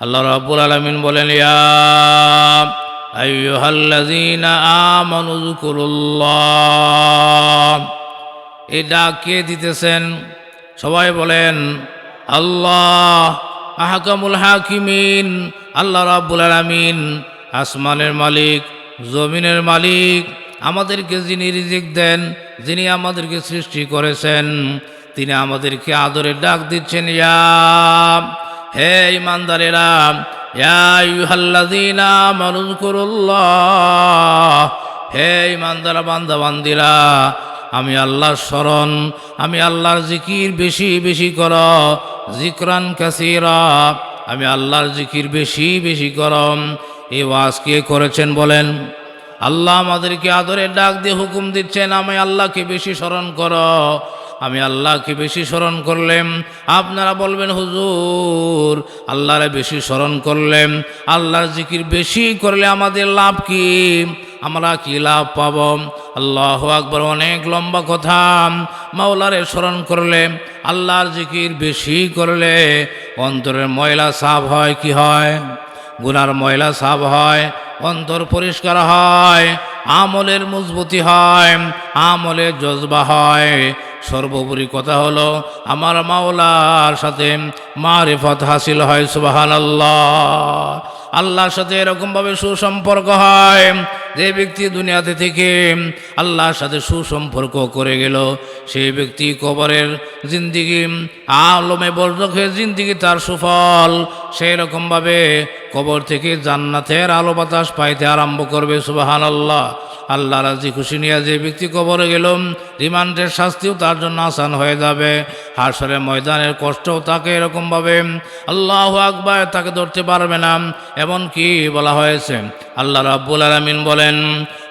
আল্লাহ রাব্বুল আলামিন বলেন, ইয়া আইয়ুহাল্লাযীনা আমানু যকুরুল্লাহ। এই ডাক কে দিতেছেন? সবাই বলেন, আল্লাহ আহকামুল হাকিমিন, আল্লাহ রাব্বুল আলামিন। আসমানের মালিক, জমিনের মালিক, আমাদেরকে যিনি রিজিক দেন, যিনি আমাদেরকে সৃষ্টি করেছেন, তিনি আমাদেরকে আদরের ডাক দিচ্ছেন, ইয়া হে ইমানদারেরা হে ইমানদারা বান্দা বান্দিরা আমি আল্লাহর স্মরণ, আমি আল্লাহর জিকির বেশি বেশি কর, জিকরান কাসিরা, আমি আল্লাহর জিকির বেশি বেশি করম এই ওয়াজ কে করেছেন বলেন? আল্লাহ আমাদেরকে আদরের ডাক দিয়ে হুকুম দিচ্ছেন আমি আল্লাহকে বেশি স্মরণ করো। আমি আল্লাহকে বেশি স্মরণ করলেম। আপনারা বলবেন, হুজুর, আল্লাহরে বেশি স্মরণ করলেন আল্লাহর জিকির বেশি করলে আমাদের লাভ কি? আমরা কি লাভ পাব? আল্লাহ আকবর, অনেক লম্বা কথা। মাওলারে স্মরণ করলে আল্লাহর জিকির বেশি করলে অন্তরের ময়লা সাফ হয় কি হয়? গুনার ময়লা সাফ হয়, অন্তর পরিষ্কার হয়, আমলের মজবুতি হয়, আমলের জজবা হয়। সর্বোপরি কথা হলো, আমার মাওলার সাথে মারিফত হাসিল হয় সুবাহান আল্লাহ আল্লাহর সাথে এরকমভাবে সুসম্পর্ক হয় যে ব্যক্তি দুনিয়াতে থেকে আল্লাহর সাথে সুসম্পর্ক করে গেল সেই ব্যক্তি কবরের জিন্দিগি, আলমে বর্জকে জিন্দিগি তার সুফল সেই রকমভাবে কবর থেকে জান্নাতের আলো বাতাস পাইতে আরম্ভ করবে সুবাহান আল্লাহ আল্লাহ রাজি খুশি নিয়ে যে ব্যক্তি কবরে গেল, রিমান্ডের শাস্তিও তার জন্য আসান হয়ে যাবে। হাসরের ময়দানের কষ্টও তাকে এরকমভাবে, আল্লাহ আকবার, তাকে ধরতে পারবে না এমন কি বলা হয়েছে আল্লাহ রাব্বুল আলামিন বলেন,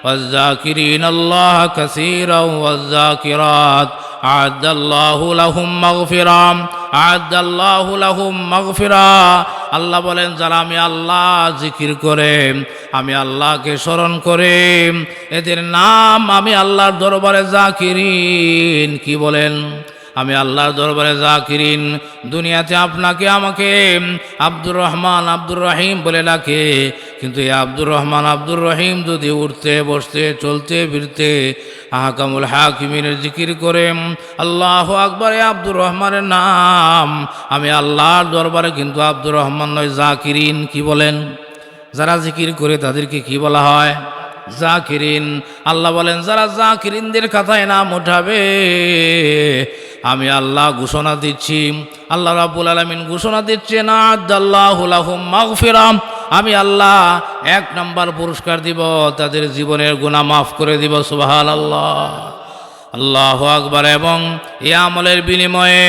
ওয়াজ্জাকিরিন আল্লাহ কাসীরা ওয়াজ্জাকিরাত। আদাল্লাহু লাহুম মাগফিরাম আদাল্লাহু লাহুম মাগফিরা। আল্লাহ বলেন, যারা আমি আল্লাহ জিকির করে, আমি আল্লাহকে স্মরণ করে, এদের নাম আমি আল্লাহর দরবারে জাকিরিন। কি বলেন? আমি আল্লাহর দরবারে জাকিরিন। দুনিয়াতে আপনাকে আমাকে আব্দুর রহমান, আব্দুর রহিম বলে ডাকে। কিন্তু এই আব্দুর রহমান, আব্দুর রহিম যদি উঠতে, বসতে, চলতে, ফিরতে, আহকামুল হাকিমিনের জিকির করে, আল্লাহ আকবরে আব্দুর রহমানের নাম। আমি আল্লাহর দরবারে কিন্তু আব্দুর রহমান নয়, জাকিরিন, কি বলেন? যারা জিকির করে তাদেরকে কি বলা হয়? জাকিরিন। আল্লাহ বলেন, যারা জাকিরিনদের কথায় নাম উঠাবে, আমি আল্লাহ ঘোষণা দিচ্ছি। আল্লাহ রাবুল আলমিন ঘোষণা দিচ্ছে, না আদাল্লাহ মাগফিরাম আমি আল্লাহ এক নম্বর পুরস্কার দিব, তাদের জীবনের গুণা মাফ করে দিব সুবাহাল আল্লাহ আল্লাহ আকবার। এবং এ আমলের বিনিময়ে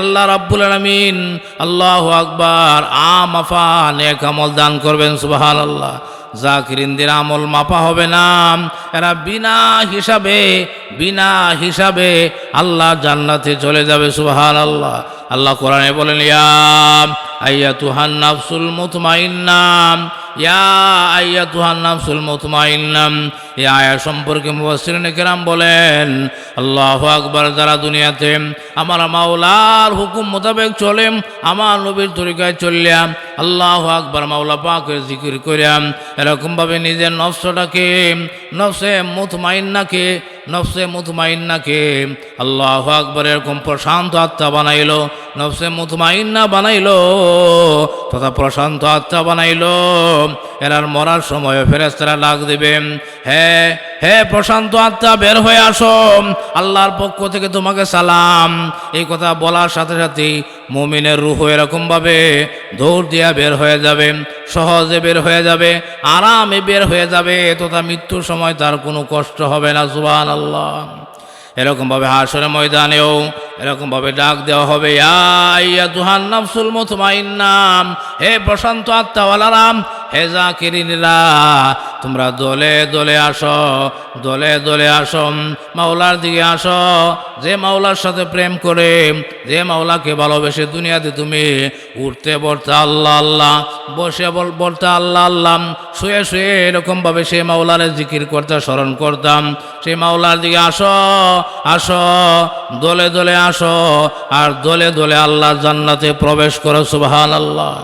আল্লাহ রাব্বুল আলমিন আল্লাহ আকবার আম, আফান, এক আমল দান করবেন সুবাহাল আল্লাহ জাকিরিনদের আমল মাপা হবে না। এরা বিনা হিসাবে বিনা হিসাবে আল্লাহ জান্নাতে চলে যাবে সুহান আল্লাহ আল্লাহ কোরআনে বলেন, ইয়া আইয়া তুহান নাফসুল মুতমাইন্নাম ইয়া আইয়া তুহান নাফসুল মুতমাইন্নাম। এই আয়া সম্পর্কে মুবাসসিরিন কেরাম বলেন, আল্লাহ আকবার, যারা দুনিয়াতে আমার মাওলার হুকুম মোতাবেক চলে, আমার নবীর তরিকায় চললাম আল্লাহ আকবার, মাওলা পাকের জিকির করিয়াম এরকমভাবে নিজের নফসটাকে, নফসে মুতমাইন্নাকে নফসে মুতমাইন্নাকে আল্লাহ আকবর, এরকম প্রশান্ত আত্মা বানাইল। নফসে মুতমাইন্না বানাইল, তথা প্রশান্ত আত্মা বানাইল। এরার মরার সময় ফেরেস্তারা লাগ দিবেন হ্যাঁ হ্যাঁ প্রশান্ত আত্মা, বের হয়ে আসো। আল্লাহর পক্ষ থেকে তোমাকে সালাম। এই কথা বলার সাথে সাথে মুমিনের রুহ এরকমভাবে দৌড় দিয়া বের হয়ে যাবে, সহজে বের হয়ে যাবে, আরামে বের হয়ে যাবে, তথা মৃত্যুর সময় তার কোনো কষ্ট হবে না সুবান আল্লাহ এরকমভাবে হাসরের ময়দানেও এরকমভাবে ডাক দেওয়া হবে আইয়া তুহান নাফসুল মুতমাইন্নাম হে প্রশান্ত আত্মাওয়ালারাম হে জাকিরিনীরা, তোমরা দলে দলে আসো, দলে দলে আসো, মাওলার দিকে আসো। যে মাওলার সাথে প্রেম করে, যে মাওলাকে ভালোবেসে দুনিয়াতে তুমি উঠতে পড়তে আল্লাহ আল্লাহ, বসে বল, বলতে আল্লাহ আল্লাহ, শুয়ে শুয়ে এরকমভাবে সে মাওলারে জিকির করতে, স্মরণ করতাম। সেই মাওলার দিকে আসো আসো, দলে দলে আসো, আর দলে দলে আল্লাহ জান্নাতে প্রবেশ করো সুবহান আল্লাহ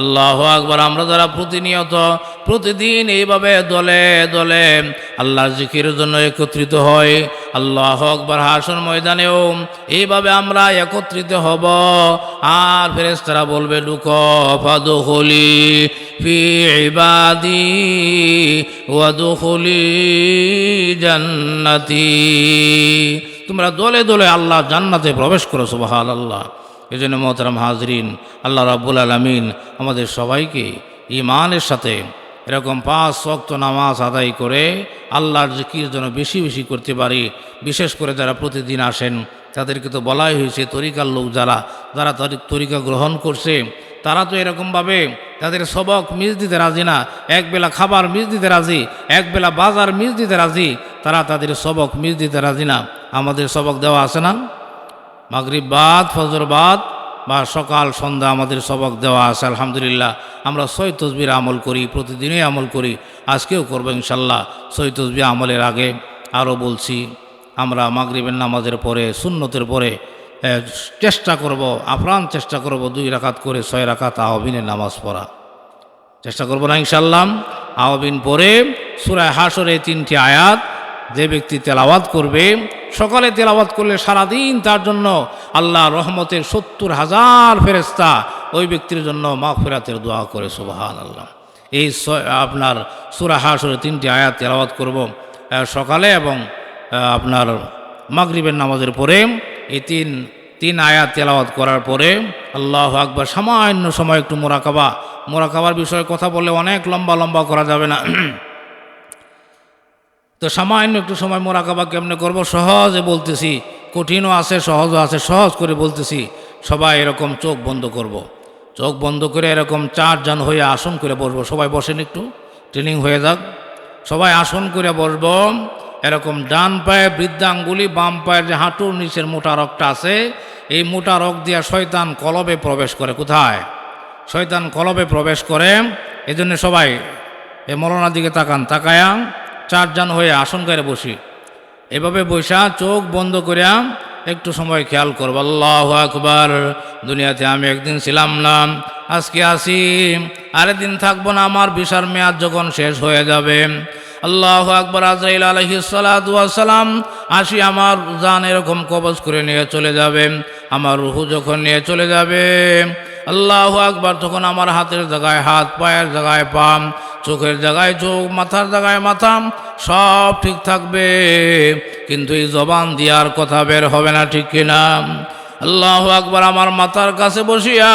আল্লাহ আকবার, আমরা যারা প্রতিনিয়ত, প্রতিদিন এইভাবে দলে দলে আল্লাহর জিকিরের জন্য একত্রিত হয় আল্লাহ আকবার হাসন ময়দানেও এইভাবে আমরা একত্রিত হব। আর ফেরেস্তারা বলবে, লুক, ফাদুখলি ফি ইবাদি ওয়াদুখলি জান্নাতি। তোমরা দলে দলে আল্লাহ জান্নাতে প্রবেশ করো সুবহান আল্লাহ এই জন্য মোহতারাম হাজরিন, আল্লাহ রাব্বুল আলমিন আমাদের সবাইকে ইমানের সাথে এরকম পাঁচ শক্ত নামাজ আদায় করে আল্লাহর জিকির যেন বেশি বেশি করতে পারি। বিশেষ করে যারা প্রতিদিন আসেন, তাদেরকে তো বলাই হয়েছে তরিকার লোক যারা যারা তরি- তরিকা গ্রহণ করছে, তারা তো এরকমভাবে তাদের সবক মিস দিতে রাজি না। একবেলা খাবার মিস দিতে রাজি, একবেলা বাজার মিস দিতে রাজি, তারা তাদের সবক মিস দিতে রাজি না। আমাদের সবক দেওয়া আছে না? মাগরিব বাদ, ফজর বাদ বা সকাল, সন্ধ্যা আমাদের সবক দেওয়া আছে, আলহামদুলিল্লাহ। আমরা সই তসবির আমল করি, প্রতিদিনই আমল করি, আজকেও করব ইনশাল্লাহ। সই তসবি আমলের আগে আরও বলছি, আমরা মাগরিবের নামাজের পরে, সুন্নতের পরে চেষ্টা করব আপ্রাণ চেষ্টা করব, দুই রাকাত করে ছয় রাকাত আহবিনের নামাজ পড়া। চেষ্টা করব না ইনশাল্লাম আহবিন পরে সুরায় হাসরে তিনটি আয়াত, যে ব্যক্তি তেলাওয়াত করবে সকালে তেলাওয়াত করলে সারাদিন তার জন্য আল্লাহ রহমতের সত্তর হাজার ফেরেস্তা ওই ব্যক্তির জন্য মা মাগফিরাতের দোয়া করে সুবাহান আল্লাহ এই আপনার সুরা হাসরে তিনটি আয়াত তেলাওয়াত করব সকালে এবং আপনার মাগরিবের নামাজের পরে। এই তিন তিন আয়াত তেলাওয়াত করার পরে আল্লাহ আকবার, সামান্য সময় একটু মোরাকাবা। মোরাকাবার বিষয়ে কথা বললে অনেক লম্বা লম্বা করা যাবে না। তো সামান্য একটু সময় মোরাকাবা কেমনে করব? সহজে বলতেছি। কঠিনও আছে, সহজও আছে, সহজ করে বলতেছি। সবাই এরকম চোখ বন্ধ করব। চোখ বন্ধ করে এরকম চারজন হয়ে আসন করে বসবো। সবাই বসেন একটু, ট্রেনিং হয়ে যাক। সবাই আসন করে বসবো। এরকম ডান পায়ে বৃদ্ধাঙ্গুলি, বাম পায়ের যে হাঁটুর নিচের মোটা রগটা আছে, এই মোটা রগ দিয়া শয়তান কলবে প্রবেশ করে। কোথায়? শয়তান কলবে প্রবেশ করে। এজন্য সবাই এ মরনার দিকে তাকান, তাকায়া। চারজন হয়ে আসন করে বসি। এভাবে বৈশা চোখ বন্ধ করিয়া একটু সময় খেয়াল করব। আল্লাহ আকবার, দুনিয়াতে আমি একদিন ছিলাম না, আজকে আসি আরেকদিন থাকব না, আমার বিশার মেয়াদ যখন শেষ হয়ে যাবে। আল্লাহ আকবর, আজরাইল আলহিসালাম আসি আমার জান এরকম কবজ করে নিয়ে চলে যাবে। আমার রুহু যখন নিয়ে চলে যাবে, আল্লাহ আকবার, তখন আমার হাতের জায়গায়, হাত, পায়ের জায়গায় পাম চোখের জায়গায় চোখ, মাথার জায়গায় মাথা সব ঠিক থাকবে। কিন্তু এই জবান দিয়ার কথা বের হবে না, ঠিক কিনা? আল্লাহ আকবার, আমার মাথার কাছে বসিয়া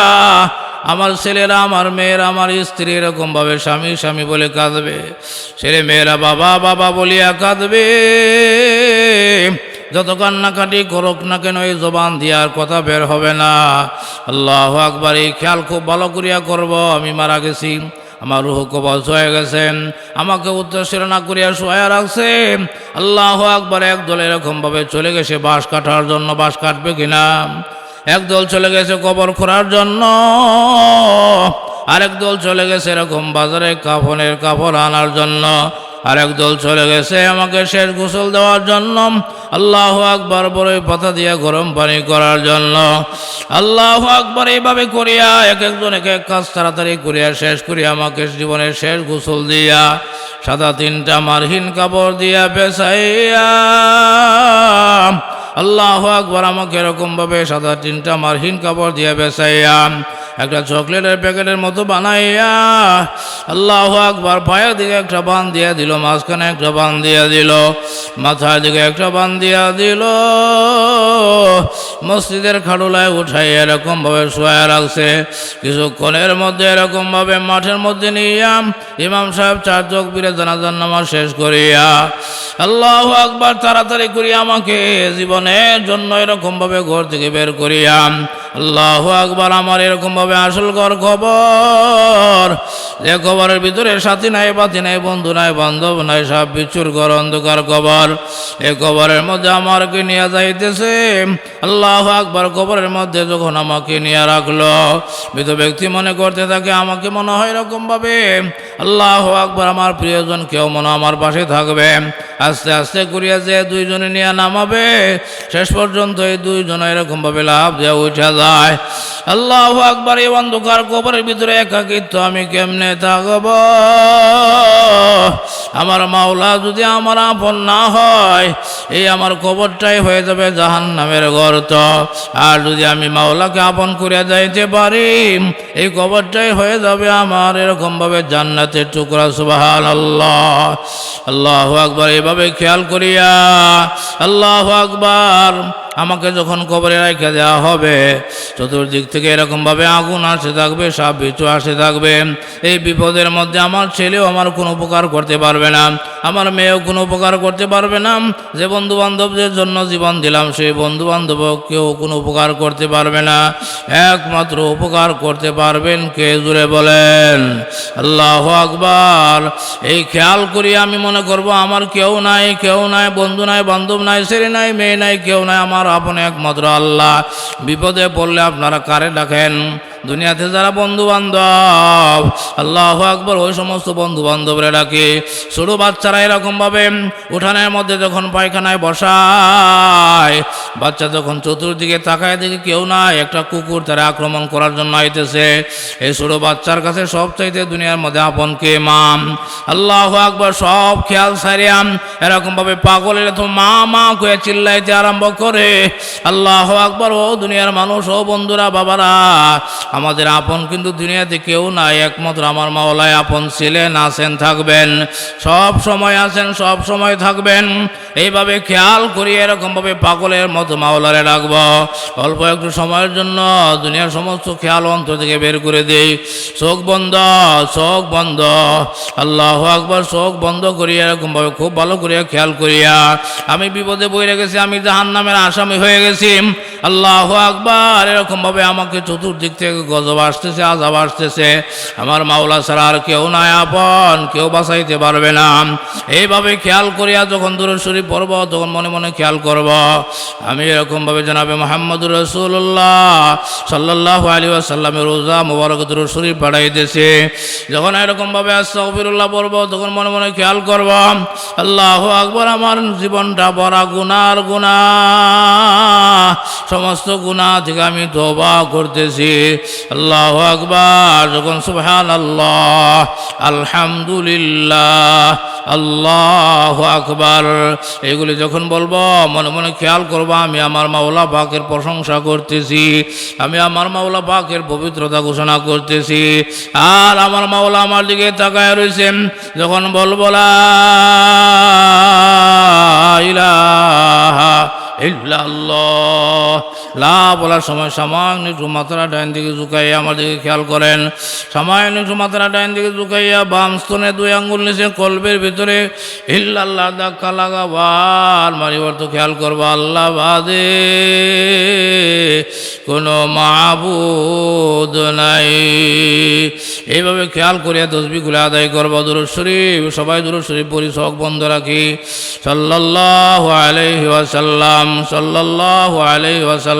আমার ছেলেরা, আমার মেয়েরা, আমার স্ত্রী এরকমভাবে স্বামী স্বামী বলে কাঁদবে। ছেলে মেয়েরা, বাবা বাবা বলিয়া কাঁদবে। যত কান্নাকাটি করুক না কেন, এই জবান দিয়ার কথা বের হবে না। আল্লাহ আকবার, এই খেয়াল খুব ভালো করিয়া করব, আমি মারা গেছি। আমার রুহ কবচ হয়ে গেছেন আমাকে উত্তর না করিয়া শোয়া রাখছে। আল্লাহ একবার একদল এরকমভাবে চলে গেছে, বাঁশ কাটার জন্য বাঁশ কাটবে কিনা? একদল চলে গেছে কবর খোঁড়ার জন্য। আরেক দল চলে গেছে এরকম বাজারে কাফনের কাপড় আনার জন্য। আরেক দল চলে গেছে, আমাকে শেষ গোসল দেওয়ার জন্য। আল্লাহ আকবার বড়ই পাতা দিয়ে গরম পানি করার জন্য। আল্লাহ আকবার এইভাবে করিয়া এক একজন এক এক কাজ তাড়াতাড়ি করিয়া, শেষ করিয়া আমাকে জীবনের শেষ গোসল দিয়া, সাদা তিনটা মারহীন কাপড় দিয়া বেসাইয়া আল্লাহ আকবার আমাকে এরকমভাবে সাদা তিনটা মারহীন কাপড় দিয়া বেসাইয়া একটা চকলেটের প্যাকেটের মতো বানাইয়া আল্লাহ আকবার পায়ের দিকে একটা বান দিয়া দিল, মাঝখানে একটা বান দিয়া দিল, মাথার দিকে একটা বান দিয়া দিল, মসজিদের খাডুলায় উঠাই এরকমভাবে শোয়া রাখছে। কিছুক্ষণের মধ্যে এরকমভাবে মাঠের মধ্যে নিয়া ইমাম সাহেব চার চোখ বিরে জানাজার নামাজ শেষ করিয়া আল্লাহ আকবার তাড়াতাড়ি করিয়া আমাকে জীবনের জন্য এরকমভাবে ঘর থেকে বের করিয়া আল্লাহ আকবার, আমার এরকমভাবে আসল ঘর খবর। যে খবরের ভিতরে সাথী নাই পাতি নাই, বন্ধু নাই, বান্ধব নাই, সব বিচ্ছুর ঘর, অন্ধকার খবর। এ কবরের মধ্যে আমাকে নিয়ে যাইতেছে। আল্লাহ আকবার খবরের মধ্যে যখন আমাকে নিয়ে রাখল, মৃত ব্যক্তি মনে করতে থাকে, আমাকে মনে হয় এরকম ভাবে আল্লাহ আকবর, আমার প্রিয়জন কেউ মনে আমার পাশে থাকবে। আস্তে আস্তে করিয়া যে দুইজনে নিয়ে নামাবে, শেষ পর্যন্ত এই দুইজন এরকমভাবে লাভ দেওয়া উঠা যায়। আল্লাহ আকবর, এই অন্ধকার কবরের ভিতরে একাকিত্ব আমি কেমনে থাকব? আমার মাওলা যদি আমার আপন না হয়, এই আমার কবরটাই হয়ে যাবে জাহান নামের গর্ত। আর যদি আমি মাওলাকে আপন করিয়া যাইতে পারি, এই কবরটাই হয়ে যাবে আমার এরকমভাবে জান্নাতের টুকরা সুবাহান আল্লাহ আল্লাহ আকবর এইভাবে খেয়াল করিয়া? আল্লাহ আকবর। আমাকে যখন কবরে রেখে দেওয়া হবে, চতুর্দিক থেকে এরকমভাবে আগুন আসে থাকবে, সাপ, বিচু আসে থাকবে। এই বিপদের মধ্যে আমার ছেলেও আমার কোনো উপকার করতে পারবে না, আমার মেয়েও কোনো উপকার করতে পারবে না। যে বন্ধু বান্ধবদের জন্য জীবন দিলাম, সেই বন্ধু বান্ধব কেউ কোনো উপকার করতে পারবে না। একমাত্র উপকার করতে পারবেন কে জুড়ে বলেন? আল্লাহ আকবার। এই খেয়াল করি আমি মনে করব, আমার কেউ নাই কেউ নাই, বন্ধু নাই, বান্ধব নাই, ছেলে নাই, মেয়ে নাই, কেউ নাই, আমার আপন একমাত্র আল্লাহ। বিপদে পড়লে আপনারা কারে ডাকেন? দুনিয়াতে যারা বন্ধু বান্ধব আল্লাহ আকবর, ওই সমস্ত বন্ধু বান্ধবরা ডাকে। ছোট বাচ্চারা এরকমভাবে উঠানের মধ্যে যখন পায়খানায় বসায়, বাচ্চা যখন চতুর্দিকে তাকায়, দেখে কেউ নাই, একটা কুকুর তারা আক্রমণ করার জন্য আইতেছে। এই ছোট বাচ্চার কাছে সব চাইতে দুনিয়ার মধ্যে আপন কে, মাম? আল্লাহ আকবর, সব খেয়াল সারিয়াম এরকমভাবে পাগলের তো মা মা করে চিল্লাইতে আরম্ভ করে। আল্লাহ আকবর, ও দুনিয়ার মানুষ, ও বন্ধুরা, বাবারা আমাদের আপন কিন্তু দুনিয়াতে কেউ নাই, একমাত্র আমার মাওলায় আপন ছিলেন, আছেন, থাকবেন। সব সময় আছেন, সব সময় থাকবেন। এইভাবে খেয়াল করি এরকমভাবে পাগলের মতো মাওলারে রাখব অল্প একটু সময়ের জন্য দুনিয়ার সমস্ত খেয়াল অন্তর থেকে বের করে দেই। চোখ বন্ধ চোখ বন্ধ। আল্লাহ আকবর, চোখ বন্ধ করিয়া এরকমভাবে খুব ভালো করিয়া খেয়াল করিয়া। আমি বিপদে বই রেখেছি আমি জাহান নামের আসামি হয়ে গেছি। আল্লাহ আকবার, এরকমভাবে আমাকে চতুর্দিক থেকে গজব আসতেছে, আজাব আসতেছে। আমার মাওলা ছাড়া আর কেউ নাই আপন, কেউ বাঁচাইতে পারবে না। এইভাবে খেয়াল করিয়া যখন দূর শরীফ পড়ব, তখন মনে মনে খেয়াল করব। আমি এরকমভাবে জানাবে মোহাম্মদুর রসুল্লাহ সাল্লাহ আলী আসাল্লামের রোজা মোবারক দূর শরীফ পাঠাইতেছে। যখন এরকমভাবে আস্তাগফিরুল্লাহ পড়ব, তখন মনে মনে খেয়াল করব, আল্লাহ আকবর, আমার জীবনটা বড় গুনার গুণা সমস্ত গুণা থেকে আমি তোবা করতেছি। আল্লাহ আকবার, যখন সুবহান আল্লাহ আলহামদুলিল্লাহ, আল্লাহ আকবার। এগুলি যখন বলব, মনে মনে খেয়াল করব, আমি আমার মাওলা পাকের প্রশংসা করতেছি, আমি আমার মাওলা পাকের পবিত্রতা ঘোষণা করতেছি। আর আমার মাওলা আমার দিকে তাকায় রয়েছেন যখন বলব ইলাহা ইল্লাল্লাহ লা বলার সময় সামান্য একটু মাথাটা ডাইন দিকে ঝুঁকাইয়া আমার দিকে খেয়াল করেন। সামান্য একটু মাথাটা ডাইন দিকে ঝুঁকাইয়া বাম স্তনে দুই আঙ্গুল নিচে কলবের ভিতরে, ইল্লাল্লাহ, ধাক্কা লাগাবার মারিবার তো খেয়াল করব, আল্লাহ বাদে। কোনো মাবুদ নাই। এইভাবে খেয়াল করিয়া তসবিগুলো আদায় করব, দুরুদ শরীফ, সবাই দুরুদ শরীফ পরি শখ বন্ধ রাখি। সাল্লাল্লাহু আলাইহি ওয়াসাল্লাম, সাল্লাল্লাহু আলাইহি ওয়াসাল্লাম।